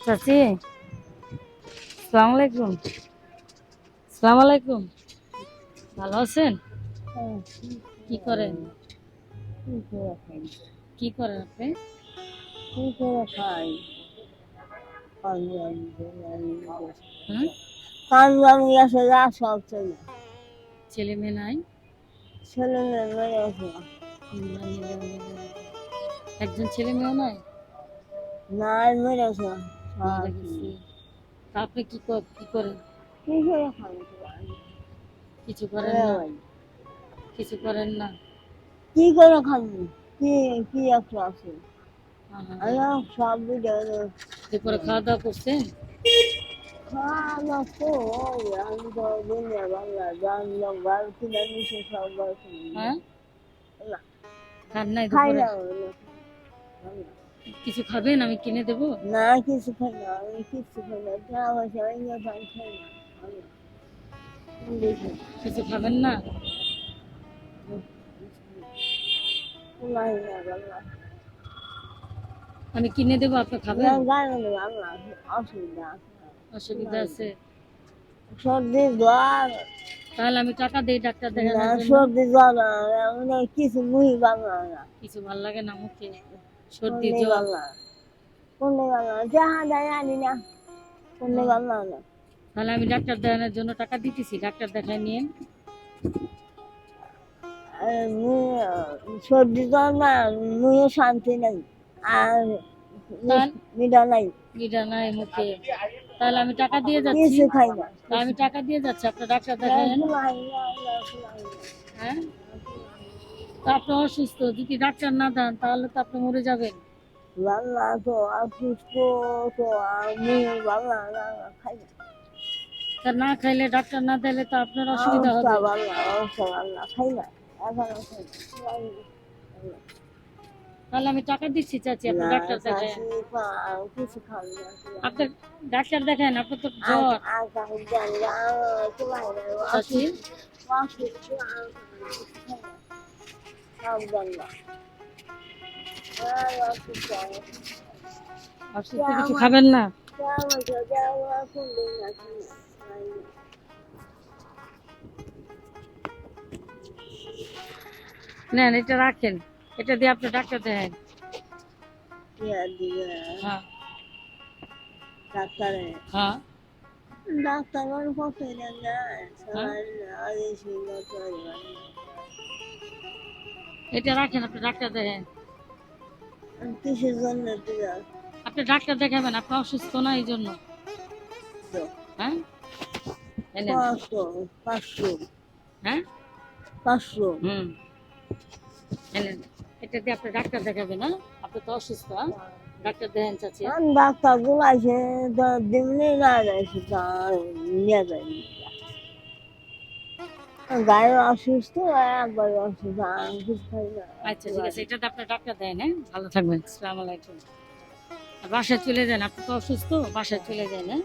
চাচি সালাম আলাইকুম সালাম আলাইকুম ভালো আছেন? কি করেন? কি করেন আপনি? চলে ছেলে মেয়ে নাই? ছেলে মেয়ে। একজন ছেলে মেয়েও নাই? নাই। মারা গেছে। তা আপনি কি কি করেন? কি করে কিছু করেন না। কিছু করেন না? কি করে খাবি? কি কি একটা আছে? সব ভিডিও দুপুরে খাওয়া দাওয়া করছেন? হ্যাঁ? খান নাই খাই না। কিছু খাবেন? আমি কিনে দেবো? না কিছু খাই না আমি কিছু খাই না যা হয়েছে আমি পান খাই না কিছু খাবেন না? আমি কিনে দেবো আপনি খাবেন? অসুবিধা আছে। অসুবিধা আছে। সর্দি জ্বর। তাহলে আমি টাকা দিই ডাক্তার দেখানোর সর্দি জ্বর কিছু মুহি বাংলা না। কিছু ভালো লাগে না মুখে? সর্দি জ্বর তাহলে আমি ডাক্তার দেখানোর জন্য টাকা দিতেছি ডাক্তার দেখায় নিয়ে সর্দি জ্বর না শান্তি নাই আর মিডা নাই। গিটা নাই মুখে। তাহলে আমি টাকা দিয়ে যাচ্ছি। কিছু খাই না। আমি টাকা দিয়ে যাচ্ছি আপনার ডাক্তার দেখায় ফুলাই না, না, ফুলাই না। হ্যাঁ? তা আপনি অসুস্থ যদি ডাক্তার না দেন তাহলে তো আপনি মরে যাবেন। বাংলা তো অসুস্থ তো আমি বাংলা না খাই না। তা না খাইলে ডাক্তার না দিলে তো আপনার অসুবিধা হবে। বাংলা বাংলা খাই না। তাহলে আমি টাকা দিচ্ছি চাচি আপনি ডাক্তার দেখায় আপনার ডাক্তার দেখেন আপনার তো জ্বর। চাচি? কিছু না। খাবেন না না না, না। নেন এটা রাখেন। এটা দিয়ে আপনি ডাক্তার দেখেন। হ্যাঁ। ডাক্তারে। হ্যাঁ। ডাক্তার কত যায় সবাই এটা রাখেন আপনি ডাক্তার দেখেন। কিসের জন্য আপনি ডাক্তার দেখাবেন আপনি অসুস্থ না এই জন্য। হ্যাঁ। পাঁচশো পাঁচশো হ্যাঁ? পাঁচশো হুম। এটা দিয়ে আপনি ডাক্তার দেখাবেন হ্যাঁ? আপনি তো অসুস্থ হ্যাঁ? ডাক্তার দেখেন চাচি। আর ডাক্তারগুলো আছে না যাইছে নিয়ে যায়নি। গায়ে অসুস্থ একবার অসুস্থ আচ্ছা ঠিক আছে এটা আপনার আপনি ডাক্তার দেয় না ভালো থাকবেন, আসসালামু আলাইকুম। বাসায় চলে যান, আপনি তো অসুস্থ, বাসায় চলে যান হ্যাঁ?